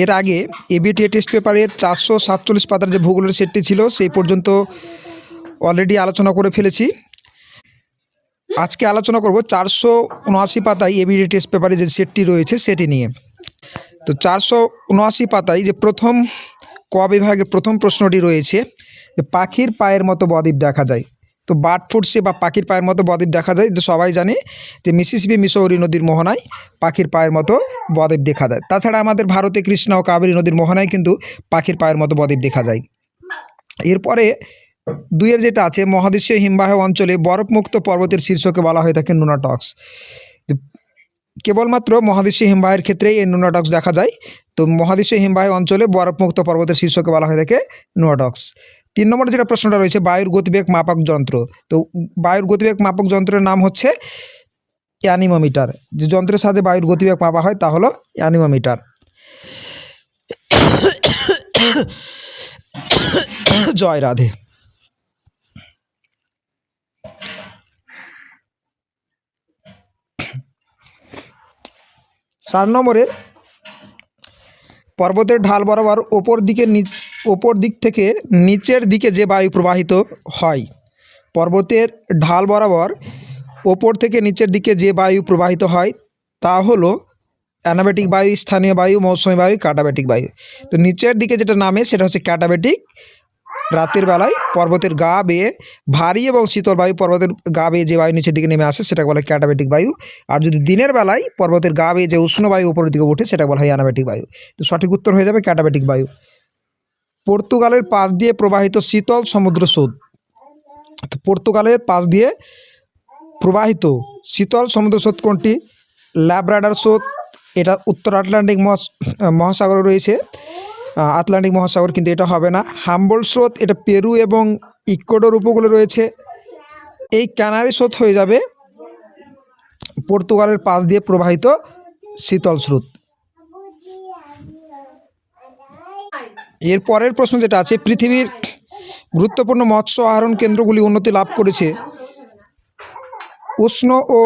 এর আগে ABTA test পেপারের চারশো সাতচল্লিশ পাতার যে ভূগোলের সেটটি ছিল, সেই পর্যন্ত অলরেডি আলোচনা করে ফেলেছি। আজকে আলোচনা করব চারশো উনআশি পাতায় এবিডি টেস্ট পেপারে যে সেটটি রয়েছে, সেটি নিয়ে। তো চারশো উনআশি পাতায় যে প্রথম ক বিভাগে প্রথম প্রশ্নটি রয়েছে পাখির পায়ের মতো বদ্বীপ দেখা যায়। তো বার্ড ফুটসে বা পাখির পায়ের মতো বদ্বীপ দেখা যায় তো সবাই জানে যে মিসিসিপি মিসৌরি নদীর মোহনায় পাখির পায়ের মতো বদ্বীপ দেখা যায়। তাছাড়া আমাদের ভারতে কৃষ্ণা ও কাবেরী নদীর মোহনায় কিন্তু পাখির পায়ের মতো বদ্বীপ দেখা যায়। এরপরে দুইয়ের যেটা আছে, মহাদেশীয় হিমবাহ অঞ্চলে বরফমুক্ত পর্বতের শীর্ষকে বলা হয়ে থাকে নুনাটক্স কেবলমাত্র মহাদেশীয় হিমবাহের ক্ষেত্রেই এই নুনাটক্স দেখা যায়। তো মহাদেশীয় হিমবাহ অঞ্চলে বরফমুক্ত পর্বতের শীর্ষকে বলা হয়ে থাকে নুনাটক্স তিন নম্বরে যেটা প্রশ্নটা রয়েছে, বায়ুর গতিবেগ মাপক যন্ত্র। তো বায়ুর গতিবেগ মাপক যন্ত্রের নাম হচ্ছে অ্যানিমোমিটার। যে যন্ত্রের সাথে বায়ুর গতিবেগ মাপা হয়, তা হলো অ্যানিমোমিটার। জয় রাধে। চার নম্বরের পর্বতের ঢাল বরাবর ওপর দিকে ওপর দিক থেকে নিচের দিকে যে বায়ু প্রবাহিত হয়, পর্বতের ঢাল বরাবর ওপর থেকে নিচের দিকে যে বায়ু প্রবাহিত হয়, তা হলো অ্যানাবেটিক বায়ু, স্থানীয় বায়ু, মৌসুমী বায়ু ক্যাটাবেটিক বায়ু। তো নিচের দিকে যেটা নামে সেটা হচ্ছে ক্যাটাবেটিক রাতের বেলায় পর্বতের গা বেয়ে ভারী এবং শীতল বায়ু, পর্বতের গা বেয়ে যে বায়ু নিচের দিকে নেমে আসে সেটাকে বলা হয় ক্যাটাবেটিক বায়ু। আর যদি দিনের বেলায় পর্বতের গা বেয়ে যে উষ্ণ বায়ু উপরের দিকে ওঠে সেটা বলা হয় অ্যানাবেটিক বায়ু। তো সঠিক উত্তর হয়ে যাবে ক্যাটাবেটিক বায়ু। পর্তুগালের পাশ দিয়ে প্রবাহিত শীতল সমুদ্র স্রোত। পর্তুগালের পাশ দিয়ে প্রবাহিত শীতল সমুদ্র স্রোত কোনটি? ল্যাব্রাডার স্রোত, এটা উত্তর আটলান্টিক মহাস- মহাসাগরে রয়েছে। আটলান্টিক মহাসাগর কিন্তু এটা হবে না। হাম্বল স্রোত, এটা পেরু এবং ইকুয়েডর উপকূলে রয়েছে। এই ক্যানারি স্রোত হয়ে যাবে পর্তুগালের পাশ দিয়ে প্রবাহিত শীতল স্রোত। এর পরের প্রশ্ন যেটা আছে, পৃথিবীর গুরুত্বপূর্ণ মৎস্য আহরণ কেন্দ্রগুলি উন্নতি লাভ করেছে। উষ্ণ ও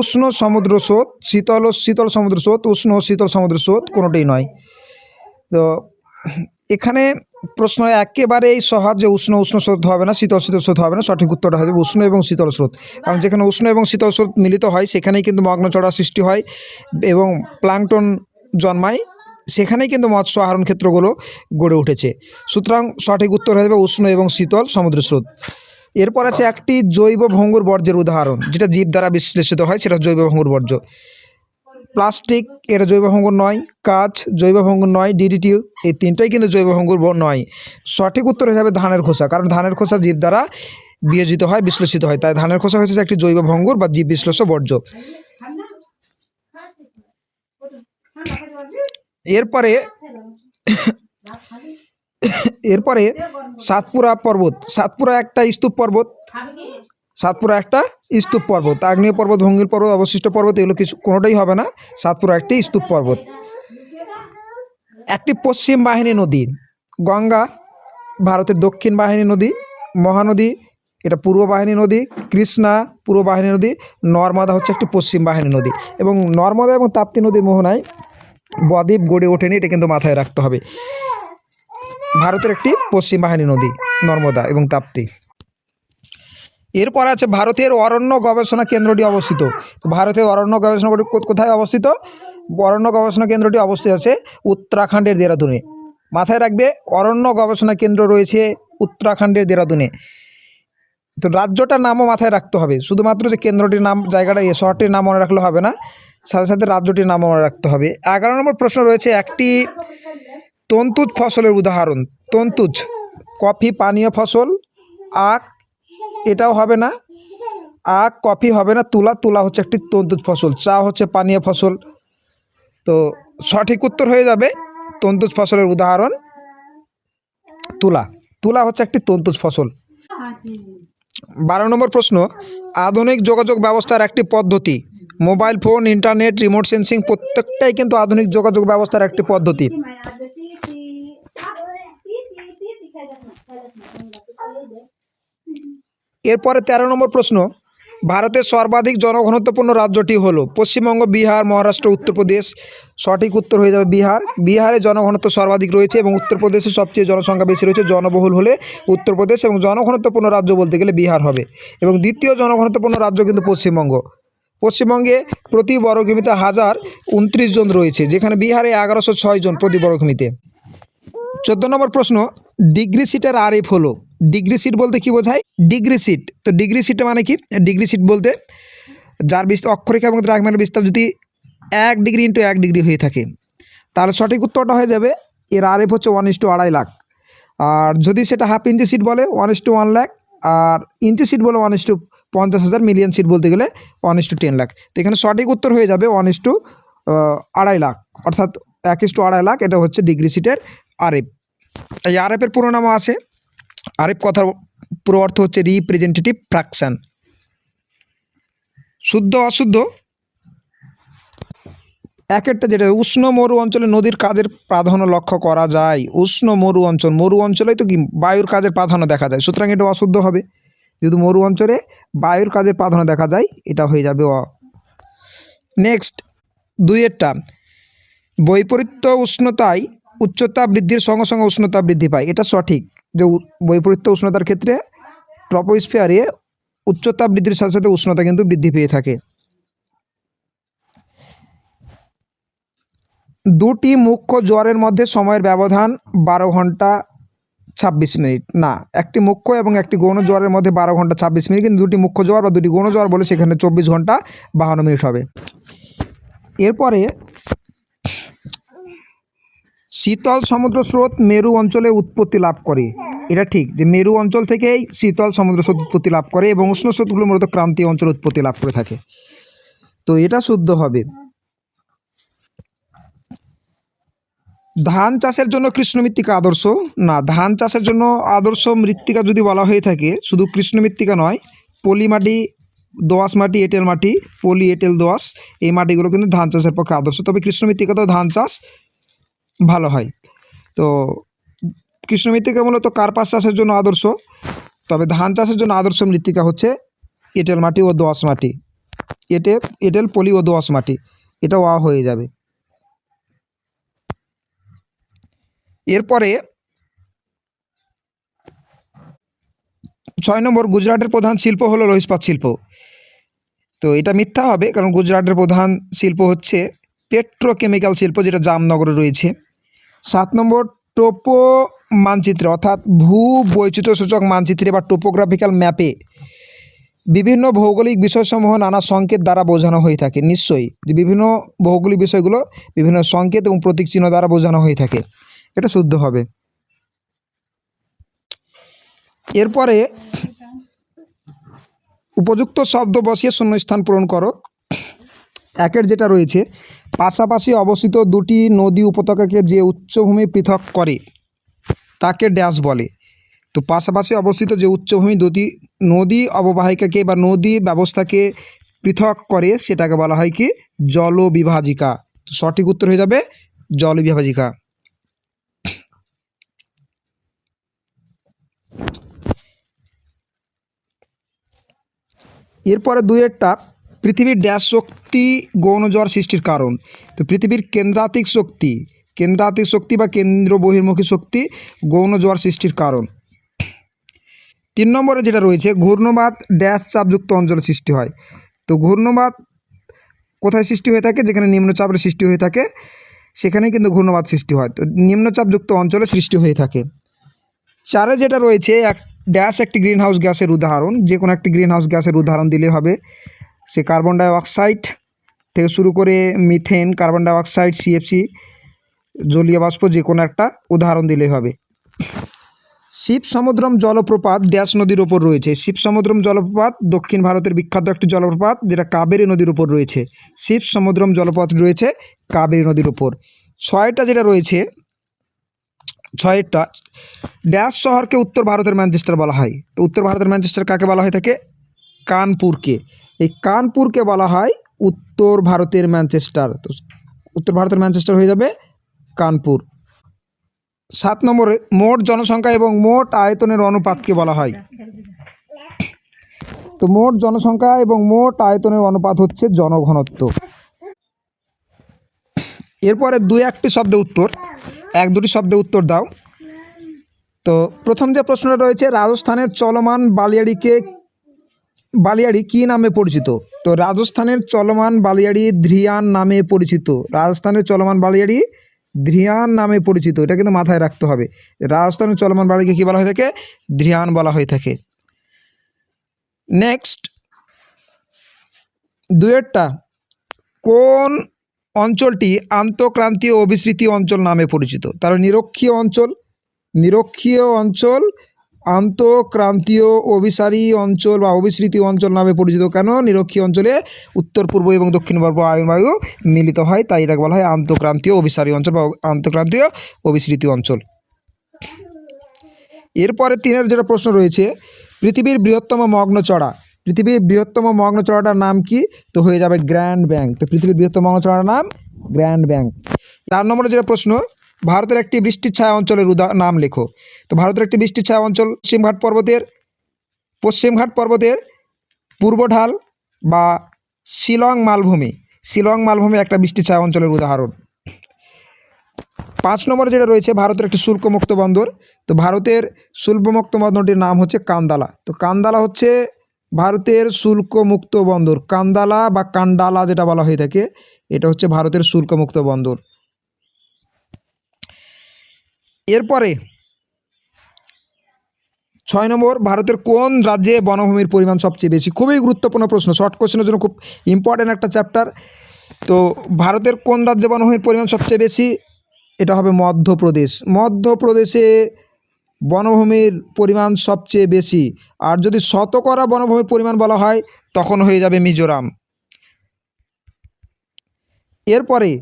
উষ্ণ সমুদ্র স্রোত, শীতল ও শীতল সমুদ্র স্রোত, উষ্ণ ও শীতল সমুদ্র স্রোত কোনোটাই নয়। তো এখানে প্রশ্ন একেবারেই সহজ যে উষ্ণ উষ্ণ স্রোত হবে না, শীতল শীতল স্রোত হবে না, সঠিক উত্তরটা হবে উষ্ণ এবং শীতল স্রোত। কারণ যেখানে উষ্ণ এবং শীতল স্রোত মিলিত হয়, সেখানেই কিন্তু মগ্নচড়া সৃষ্টি হয় এবং প্লাংটন জন্মায়। সেখানেই কিন্তু মৎস্য আহরণ ক্ষেত্রগুলো গড়ে উঠেছে। সুতরাং সঠিক উত্তর হয়ে যাবে উষ্ণ এবং শীতল সমুদ্র স্রোত। এরপর আছে একটি জৈব ভঙ্গুর বর্জ্যের উদাহরণ, যেটা জীব দ্বারা বিশ্লেষিত হয়, সেটা জৈব ভঙ্গুর বর্জ্য। প্লাস্টিক এর জৈব ভঙ্গুর নয়, কাঁচ জৈব ভঙ্গুর নয় ডিডিটি এই তিনটাই কিন্তু জৈব ভঙ্গুর নয়। সঠিক উত্তর হয়ে যাবে ধানের খোসা, কারণ ধানের খোসা জীব দ্বারা বিয়োজিত হয়, বিশ্লেষিত হয়। তাই ধানের খোসা হচ্ছে একটি জৈব ভঙ্গুর বা জীব বিশ্লেষ বর্জ্য। এরপরে এরপরে সাতপুরা পর্বত। সাতপুরা একটা স্তূপ পর্বত। সাতপুরা একটা স্তূপ পর্বত। আগ্নেয় পর্বত, ভঙ্গির পর্বত, অবশিষ্ট পর্বত, এগুলো কিছু কোনোটাই হবে না। সাতপুরা একটি স্তূপ পর্বত। একটি পশ্চিম বাহিনী নদী। গঙ্গা ভারতের দক্ষিণ বাহিনী নদী, মহানদী, এটা পূর্ব বাহিনী নদী, কৃষ্ণা পূর্ব বাহিনী নদী, নর্মদা হচ্ছে একটি পশ্চিম বাহিনী নদী। এবং নর্মদা এবং তাপ্তি নদীর মোহনায় বদ্বীপ গড়ে ওঠেনি, এটা কিন্তু মাথায় রাখতে হবে। ভারতের একটি পশ্চিম বাহিনী নদী, নর্মদা এবং তাপ্তি। এরপর আছে ভারতের অরণ্য গবেষণা কেন্দ্রটি অবস্থিত। তো ভারতের অরণ্য গবেষণা কোথায় অবস্থিত? অরণ্য গবেষণা কেন্দ্রটি অবস্থিত আছে উত্তরাখণ্ডের দেরাদুনে। মাথায় রাখবে, অরণ্য গবেষণা কেন্দ্র রয়েছে উত্তরাখণ্ডের দেরাদুনে। তো রাজ্যটার নামও মাথায় রাখতে হবে। শুধুমাত্র যে কেন্দ্রটির নাম, জায়গাটা, এ শহরটির নাম মনে রাখলে হবে না। সাথে সাথে রাজ্যটির নামও মনে রাখতে হবে। এগারো নম্বর প্রশ্ন রয়েছে, একটি তন্তুজ ফসলের উদাহরণ। তন্তুজ, কফি পানীয় ফসল, আখ, এটাও হবে না। আখ, কফি হবে না, তুলা তুলা হচ্ছে একটি তন্তুজ ফসল, চা হচ্ছে পানীয় ফসল। তো সঠিক উত্তর হয়ে যাবে তন্তুজ ফসলের উদাহরণ, তুলা। তুলা হচ্ছে একটি তন্তুজ ফসল। বারো নম্বর প্রশ্ন, আধুনিক যোগাযোগ ব্যবস্থার একটি পদ্ধতি। Mobile phone, internet remote sensing প্রত্যেকটাই কিন্তু আধুনিক যোগাযোগ ব্যবস্থার একটি পদ্ধতি। এরপরে তেরো নম্বর প্রশ্ন, ভারতের সর্বাধিক জনঘনত্বপূর্ণ রাজ্যটি হলো পশ্চিমবঙ্গ, বিহার, মহারাষ্ট্র, উত্তরপ্রদেশ। সঠিক উত্তর হয়ে যাবে বিহার। বিহারে জনঘনত্ব সর্বাধিক রয়েছে এবং উত্তরপ্রদেশে সবচেয়ে জনসংখ্যা বেশি রয়েছে, জনবহুল হলে উত্তরপ্রদেশ এবং জনঘনত্বপূর্ণ রাজ্য বলতে গেলে বিহার হবে। এবং দ্বিতীয় জনঘনত্বপূর্ণ রাজ্য কিন্তু পশ্চিমবঙ্গ। পশ্চিমবঙ্গে প্রতি বর্গকিমিতে হাজার উনত্রিশ জন রয়েছে, যেখানে বিহারে এগারোশো ছয় জন প্রতি বর্গকিমিতে চোদ্দ নম্বর প্রশ্ন, ডিগ্রি সিটের আরএফ হলো। ডিগ্রি সিট বলতে কি বোঝায়? Degree sheet. তো ডিগ্রি সিট মানে কি? ডিগ্রি সিট বলতে যার বিস্তার অক্ষরেখা এবং দ্রাঘিমার বিস্তার যদি এক ডিগ্রি ইন্টু এক ডিগ্রি হয়ে থাকে, তাহলে সঠিক উত্তরটা হয়ে যাবে, এর আরএফ হচ্ছে ওয়ান ইস টু আড়াই লাখ। আর যদি সেটা হাফ ইঞ্চি সিট বলে one is to one lakh R inch sheet বলে ওয়ান ইস টু পঞ্চাশ হাজার মিলিয়ন সিট বলতে গেলে one is to ten lakh তো এখানে সঠিক উত্তর হয়ে যাবে ওয়ান ইস টু আড়াই লাখ অর্থাৎ এক ইস টু আড়াই লাখ এটা হচ্ছে ডিগ্রি সিটের আরএফ এই আরএফের পুরো নামও আছে। আরএফ কথার পুরো অর্থ হচ্ছে রিপ্রেজেন্টেটিভ ফ্র্যাকশন শুদ্ধ, অশুদ্ধ? এক একটা যেটা, উষ্ণ মরু অঞ্চলে নদীর কাজের প্রাধান্য লক্ষ্য করা যায়। উষ্ণ মরু অঞ্চল, মরু অঞ্চলেই তো কি, বায়ুর কাজের প্রাধান্য দেখা যায়। সুতরাং এটা অশুদ্ধ হবে। যদি মরু অঞ্চলে বায়ুর কাজের প্রাধান্য দেখা যায়, এটা হয়ে যাবে অ। নেক্সট দুইয়েরটা। বৈপরীত্য উষ্ণতায় উচ্চতা বৃদ্ধির সঙ্গে সঙ্গে উষ্ণতা বৃদ্ধি পায়। এটা সঠিক যে বৈপরীত্য উষ্ণতার ক্ষেত্রে ট্রপোস্ফিয়ারে উচ্চতা বৃদ্ধির সাথে সাথে উষ্ণতা কিন্তু বৃদ্ধি পেয়ে থাকে। দুটি মুখ্য জ্বরের মধ্যে সময়ের ব্যবধান বারো ঘণ্টা ছাব্বিশ মিনিট। না, একটি মুখ্য এবং একটি গৌণ জ্বরের মধ্যে বারো ঘণ্টা ছাব্বিশ মিনিট, কিন্তু দুটি মুখ্য জ্বর বা দুটি গৌণ জ্বর বলে সেখানে চব্বিশ ঘণ্টা বাহান্ন মিনিট হবে। এরপরে শীতল সমুদ্র স্রোত মেরু অঞ্চলে উৎপত্তি লাভ করে। এটা ঠিক যে মেরু অঞ্চল থেকেই শীতল সমুদ্র স্রোত উৎপত্তি লাভ করে এবং উষ্ণ স্রোতগুলো মূলত ক্রান্তীয় অঞ্চলে উৎপত্তি লাভ করে থাকে। তো এটা শুদ্ধ হবে। ধান চাষের জন্য কৃষ্ণ মৃত্তিকা আদর্শ? না, ধান চাষের জন্য আদর্শ মৃত্তিকা যদি বলা হয়ে থাকে, শুধু কৃষ্ণ মৃত্তিকা নয়, পলি মাটি, দোআঁশ মাটি, এঁটেল মাটি, পলি, এঁটেল, দোআঁশ, এই মাটিগুলো কিন্তু ধান চাষের পক্ষে আদর্শ। তবে কৃষ্ণ মৃত্তিকাতেও ধান চাষ ভালো হয়। তো কৃষ্ণ মৃত্তিকা মূলত কার্পাস চাষের জন্য আদর্শ, তবে ধান চাষের জন্য আদর্শ মৃত্তিকা হচ্ছে এঁটেল মাটি ও দোআঁশ মাটি। এঁটে, এঁটেল, পলি ও দোআঁশ মাটি। এটা ওয়া হয়ে যাবে। এরপরে ছয় নম্বর, গুজরাটের প্রধান শিল্প হলো লোহ শিল্প। তো এটা মিথ্যা হবে, কারণ গুজরাটের প্রধান শিল্প হচ্ছে পেট্রোকেমিক্যাল শিল্প, যেটা জামনগরে রয়েছে। সাত নম্বর, টোপো মানচিত্রে, অর্থাৎ ভূ বৈচিত্র্য সূচক মানচিত্রে বা টোপোগ্রাফিক্যাল ম্যাপে বিভিন্ন ভৌগোলিক বিষয়সমূহ নানা সংকেত দ্বারা বোঝানো হয়ে থাকে। নিশ্চয়ই, যে বিভিন্ন ভৌগোলিক বিষয়গুলো বিভিন্ন সংকেত এবং প্রতীক চিহ্ন দ্বারা বোঝানো হয়ে থাকে। এটা শুদ্ধ হবে। এরপরে উপযুক্ত শব্দ বসিয়ে শূন্যস্থান পূরণ করো। একের যেটা রয়েছে, পাশাপাশি অবস্থিত দুটি নদী উপত্যকাকে যে উচ্চভূমি পৃথক করে, তাকে ড্যাশ বলে। তো পাশাপাশি অবস্থিত যে উচ্চভূমি দুটি নদী অববাহিকাকে বা নদী ব্যবস্থাকে পৃথক করে, সেটাকে বলা হয় কি জলবিভাজিকা। সঠিক উত্তর হয়ে যাবে জলবিভাজিকা। এরপরে দুইয়েরটা পৃথিবীর ড্যাশ শক্তি, গৌণ জ্বর সৃষ্টির কারণ। তো পৃথিবীর কেন্দ্রাতিক শক্তি কেন্দ্রাতিক শক্তি বা কেন্দ্র বহির্মুখী শক্তি, গৌণ জ্বর সৃষ্টির কারণ। তিন নম্বরে যেটা রয়েছে ঘূর্ণবাদ ড্যাশ চাপযুক্ত অঞ্চলে সৃষ্টি হয়। তো ঘূর্ণবাদ কোথায় সৃষ্টি হয়ে থাকে? যেখানে নিম্নচাপের সৃষ্টি হয়ে থাকে সেখানে কিন্তু ঘূর্ণবাদ সৃষ্টি হয়। তো নিম্নচাপযুক্ত অঞ্চলে সৃষ্টি হয়ে থাকে। চারে যেটা রয়েছে, এক ড্যাশ একটি গ্রিন হাউস গ্যাসের উদাহরণ। যে কোনো একটি গ্রিন হাউস গ্যাসের উদাহরণ দিলে হবে। সে কার্বন ডাই অক্সাইড থেকে শুরু করে methane carbon dioxide CFC জলীয় বাষ্প যে কোনো একটা উদাহরণ দিলে হবে। শিব সমুদ্রম জলপ্রপাত ড্যাশ নদীর ওপর রয়েছে। শিব সমুদ্রম জলপ্রপাত দক্ষিণ ভারতের বিখ্যাত একটি জলপ্রপাত, যেটা কাবেরী নদীর উপর রয়েছে। শিব সমুদ্রম জলপ্রপাত রয়েছে কাবেরী নদীর উপর। ছয়টা যেটা রয়েছে ছয়টা ড্যাশ শহরকে উত্তর ভারতের ম্যানচেস্টার বলা হয়। তো উত্তর ভারতের ম্যানচেস্টার কাকে বলা হয় থাকে? কানপুরকে। এই কানপুরকে বলা হয় উত্তর ভারতের ম্যানচেস্টার। তো উত্তর ভারতের ম্যানচেস্টার হয়ে যাবে কানপুর। সাত নম্বরে মোট জনসংখ্যা এবং মোট আয়তনের অনুপাতকে বলা হয়। তো মোট জনসংখ্যা এবং মোট আয়তনের অনুপাত হচ্ছে জনঘনত্ব। এরপরে দুই একটি শব্দে উত্তর। এক দুটি শব্দে উত্তর দাও। তো প্রথম যে প্রশ্নটা রয়েছে, রাজস্থানের চলমান বালিয়াড়িকে বালিয়াড়ি কী নামে পরিচিত? তো রাজস্থানের চলমান বালিয়াড়ি ধ্রিয়ান নামে পরিচিত। রাজস্থানের চলমান বালিয়াড়ি ধ্রিয়ান নামে পরিচিত। এটা কিন্তু মাথায় রাখতে হবে। রাজস্থানের চলমান বালিকে কী বলা হয়ে থাকে? ধ্রিয়ান বলা হয়ে থাকে। নেক্সট দুয়েরটা, কোন অঞ্চলটি আন্তঃক্রান্তীয় অভিসৃতি অঞ্চল নামে পরিচিত। তার নিরক্ষীয় অঞ্চল নিরক্ষীয় অঞ্চল, আন্তঃক্রান্তীয় অভিসারী অঞ্চল বা অভিসৃতি অঞ্চল নামে পরিচিত। কেন? নিরক্ষীয় অঞ্চলে উত্তর, পূর্ব এবং দক্ষিণ পূর্ব আয়ুবায়ু মিলিত হয়, তাই এটাকে বলা হয় আন্তঃক্রান্তীয় অভিসারী অঞ্চল বা আন্তঃক্রান্তীয় অভিসৃতি অঞ্চল। এরপরে তিনের যেটা প্রশ্ন রয়েছে, পৃথিবীর বৃহত্তম মগ্নচড়া পৃথিবীর বৃহত্তম মগ্ন চড়াটার নাম কি? তো হয়ে যাবে গ্র্যান্ড ব্যাংক তো পৃথিবীর বৃহত্তম মগ্নচড়ার নাম গ্র্যান্ড ব্যাংক চার নম্বরে যেটা প্রশ্ন, ভারতের একটি বৃষ্টির ছায়া অঞ্চলের নাম লেখো। তো ভারতের একটি বৃষ্টির ছায়া অঞ্চল পশ্চিমঘাট পর্বতের পশ্চিমঘাট পর্বতের পূর্ব ঢাল বা শিলং মালভূমি। শিলং মালভূমি একটা বৃষ্টির ছায়া অঞ্চলের উদাহরণ। পাঁচ নম্বরে যেটা রয়েছে, ভারতের একটি শুল্কমুক্ত বন্দর। তো ভারতের শুল্কমুক্ত বন্দরটির নাম হচ্ছে কান্দালা। তো কান্দালা হচ্ছে ভারতের শুল্কমুক্ত বন্দর, কান্দালা বা কান্ডালা যেটা বলা হয়ে থাকে, এটা হচ্ছে ভারতের শুল্কমুক্ত বন্দর। এরপরে ছয় নম্বর, ভারতের কোন রাজ্যে বনভূমির পরিমাণ সবচেয়ে বেশি? খুবই গুরুত্বপূর্ণ প্রশ্ন, শর্ট কোশ্চেনের জন্য খুব ইম্পর্ট্যান্ট একটা চ্যাপ্টার তো ভারতের কোন রাজ্যে বনভূমির পরিমাণ সবচেয়ে বেশি? এটা হবে মধ্যপ্রদেশ। মধ্যপ্রদেশে বনভূমির পরিমাণ সবচেয়ে বেশি। আর যদি শতকরা বনভূমির পরিমাণ বলা হয়, তখন হয়ে যাবে মিজোরাম। এরপরে,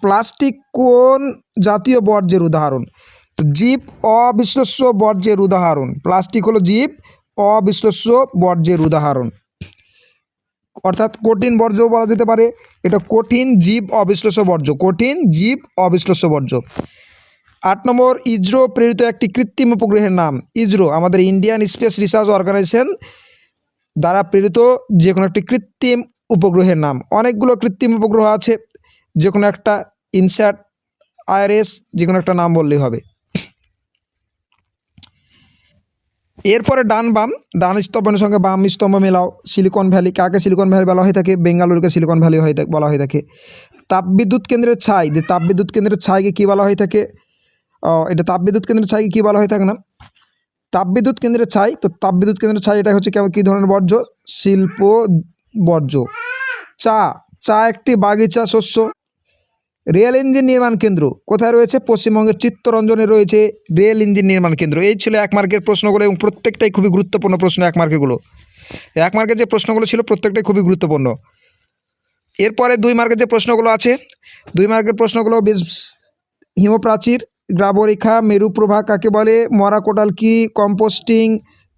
প্লাস্টিক কোন জাতীয় বর্জ্যের উদাহরণ? জীব অবিশ্লেষ্য বর্জ্যের উদাহরণ। প্লাস্টিক হলো জীব অবিশ্লেষ্য বর্জ্যের উদাহরণ। অর্থাৎ কঠিন বর্জ্য বলা যেতে পারে। এটা কঠিন জীব অবিশ্লেষ্য বর্জ্য। কঠিন জীব অবিশ্লেষ্য বর্জ্য। আট নম্বর ইসরো প্রেরিত একটি কৃত্রিম উপগ্রহের নাম। ইসরো আমাদের ইন্ডিয়ান স্পেস রিসার্চ অর্গানাইজেশন দ্বারা প্রেরিত যে কোনো একটি কৃত্রিম উপগ্রহের নাম। অনেকগুলো কৃত্রিম উপগ্রহ আছে যে কোনো একটা ইনস্যাট, আইআরএস যে কোনো একটা নাম বললেই হবে। এরপরে ডান বাম, ডান স্তম্ভের সঙ্গে বাম স্তম্ভ মেলাও। সিলিকন ভ্যালি, কাকে সিলিকন ভ্যালি বলা হয়ে থাকে? বেঙ্গালুরুকে সিলিকন ভ্যালি হয়ে বলা হয়ে থাকে। তাপবিদ্যুৎ কেন্দ্রের ছাই, যে তাপবিদ্যুৎ কেন্দ্রের ছাইকে কী বলা হয়ে থাকে? এটা তাপবিদ্যুৎ কেন্দ্রের ছাইকে কী বলা হয়ে থাকে না? তাপবিদ্যুৎ কেন্দ্রের ছাই, তো তাপবিদ্যুৎ কেন্দ্রের ছাই এটা হচ্ছে কী ধরনের বর্জ্য? শিল্প বর্জ্য। চা চা একটি বাগিচা শস্য। রেল ইঞ্জিন নির্মাণ কেন্দ্র, কোথায় রয়েছে? পশ্চিমবঙ্গের চিত্তরঞ্জনে রয়েছে রেল ইঞ্জিন নির্মাণ কেন্দ্র। এই ছিল এক মার্কের প্রশ্নগুলো এবং প্রত্যেকটাই খুবই গুরুত্বপূর্ণ প্রশ্ন এক মার্কেগুলো। এক মার্কের যে প্রশ্নগুলো ছিল প্রত্যেকটাই খুবই গুরুত্বপূর্ণ। এরপরে দুই মার্কের যে প্রশ্নগুলো আছে, দুই মার্কের প্রশ্নগুলো বেশ হিমপ্রাচীর। গ্রাবরেখা মেরুপ্রভা কাকে বলে? মরা কোটাল কি? কম্পোস্টিং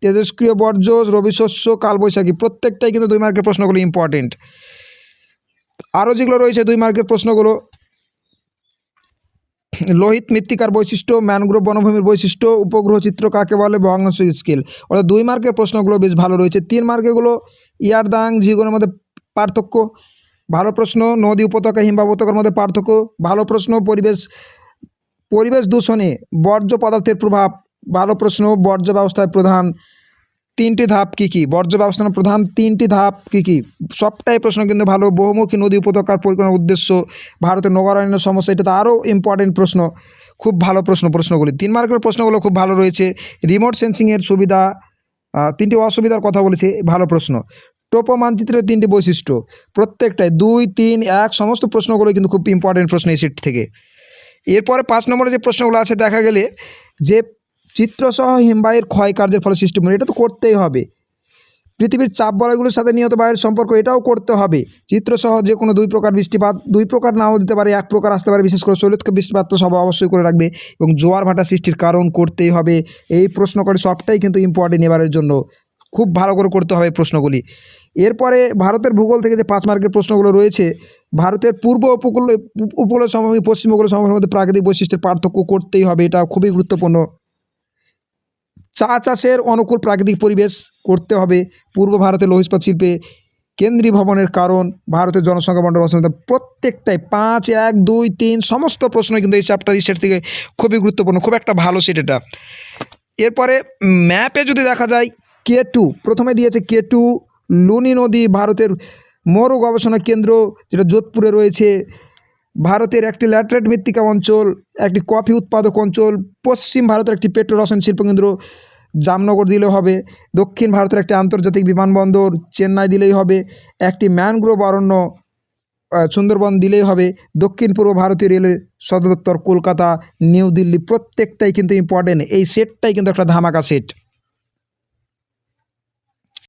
তেজস্ক্রিয় বর্জ্য রবি শস্য কালবৈশাখী। প্রত্যেকটাই কিন্তু দুই মার্কের প্রশ্নগুলো ইম্পর্টেন্ট আরও যেগুলো রয়েছে দুই মার্কের প্রশ্নগুলো, লোহিত মৃত্তিকার বৈশিষ্ট্য, ম্যানগ্রোভ বনভূমির বৈশিষ্ট্য, উপগ্রহ চিত্র কাকে বলে? ভগ্নাংশ স্কেল। অর্থাৎ দুই মার্কের প্রশ্নগুলো বেশ ভালো রয়েছে। তিন মার্কেগুলো, ইয়ারদাং জিগনের মধ্যে পার্থক্য, ভালো প্রশ্ন, নদী উপত্যকা, হিমবাহ উপত্যকার মধ্যে পার্থক্য, ভালো প্রশ্ন, পরিবেশ পরিবেশ দূষণে বর্জ্য পদার্থের প্রভাব। ভালো প্রশ্ন, বর্জ্য ব্যবস্থায় প্রধান তিনটি ধাপ কী কী? বর্জ্য ব্যবস্থাপনার প্রধান তিনটি ধাপ কী কী? সবটাই প্রশ্ন কিন্তু ভালো। বহুমুখী নদী উপত্যকার পরিকল্পনার উদ্দেশ্য ভারতের নগরায়নের সমস্যা, এটা তো আরও ইম্পর্টেন্ট প্রশ্ন। খুব ভালো প্রশ্ন প্রশ্নগুলি। তিন মার্কের প্রশ্নগুলো খুব ভালো রয়েছে। রিমোট সেন্সিংয়ের সুবিধা তিনটি অসুবিধার কথা বলেছে, ভালো প্রশ্ন। টোপো মানচিত্রের তিনটি বৈশিষ্ট্য। প্রত্যেকটাই দুই, তিন, এক, সমস্ত প্রশ্নগুলো কিন্তু খুব ইম্পর্টেন্ট প্রশ্ন এই সিট থেকে। এরপরে পাঁচ নম্বরে যে প্রশ্নগুলো আছে, দেখা গেলে যে চিত্রসহ হিমবাহের ক্ষয়কার্যের ফলে সৃষ্টি মনে এটা তো করতেই হবে। পৃথিবীর চাপ বলয়গুলোর সাথে নিয়ত বায়ুর সম্পর্ক, এটাও করতে হবে। চিত্রসহ যে কোনো দুই প্রকার বৃষ্টিপাত, দুই প্রকার নাও দিতে পারে, এক প্রকার আসতে পারে, বিশেষ করে শৈলক্ষ বৃষ্টিপাত তো সব অবশ্যই করে রাখবে এবং জোয়ার ভাটা সৃষ্টির কারণ করতেই হবে। এই প্রশ্ন করে সবটাই কিন্তু ইম্পর্টেন্ট এবারের জন্য। খুব ভালো করে করতে হবে প্রশ্নগুলি। এরপরে ভারতের ভূগোল থেকে যে পাঁচ মার্কের প্রশ্নগুলো রয়েছে, ভারতের পূর্ব উপকূল উপকূল সমভূমি পশ্চিম উপকূল সমভূমির মধ্যে প্রাকৃতিক বৈশিষ্ট্যের পার্থক্য করতেই হবে, এটা খুবই গুরুত্বপূর্ণ। চা চাষের অনুকূল প্রাকৃতিক পরিবেশ করতে হবে, পূর্ব ভারতের লৌহস্পাত শিল্পে কেন্দ্রীয় ভবনের কারণ, ভারতের জনসংখ্যা বন্টন অবস্থা প্রত্যেকটাই পাঁচ, এক, দুই, তিন, সমস্ত প্রশ্ন কিন্তু এই চ্যাপ্টার সেট থেকে খুবই গুরুত্বপূর্ণ, খুব একটা ভালো সেট এটা। এরপরে ম্যাপে যদি দেখা যায় কে টু প্রথমে দিয়েছে কে টু লুনি নদী ভারতের মরু গবেষণা কেন্দ্র, যেটা যোধপুরে রয়েছে। ভারতের একটি ল্যাটেরাইট মৃত্তিকা অঞ্চল, একটি কফি উৎপাদক অঞ্চল, পশ্চিম ভারতের একটি পেট্রো রসায়ন শিল্পকেন্দ্র জামনগর দিলে হবে, দক্ষিণ ভারতের একটি আন্তর্জাতিক বিমানবন্দর চেন্নাই দিলেই হবে, একটি ম্যানগ্রোভ অরণ্য সুন্দরবন দিলেই হবে, দক্ষিণ পূর্ব ভারতীয় রেলের সদর দপ্তর কলকাতা, নিউ দিল্লি, প্রত্যেকটাই কিন্তু ইম্পর্টেন্ট এই সেটটাই কিন্তু একটা ধামাকা সেট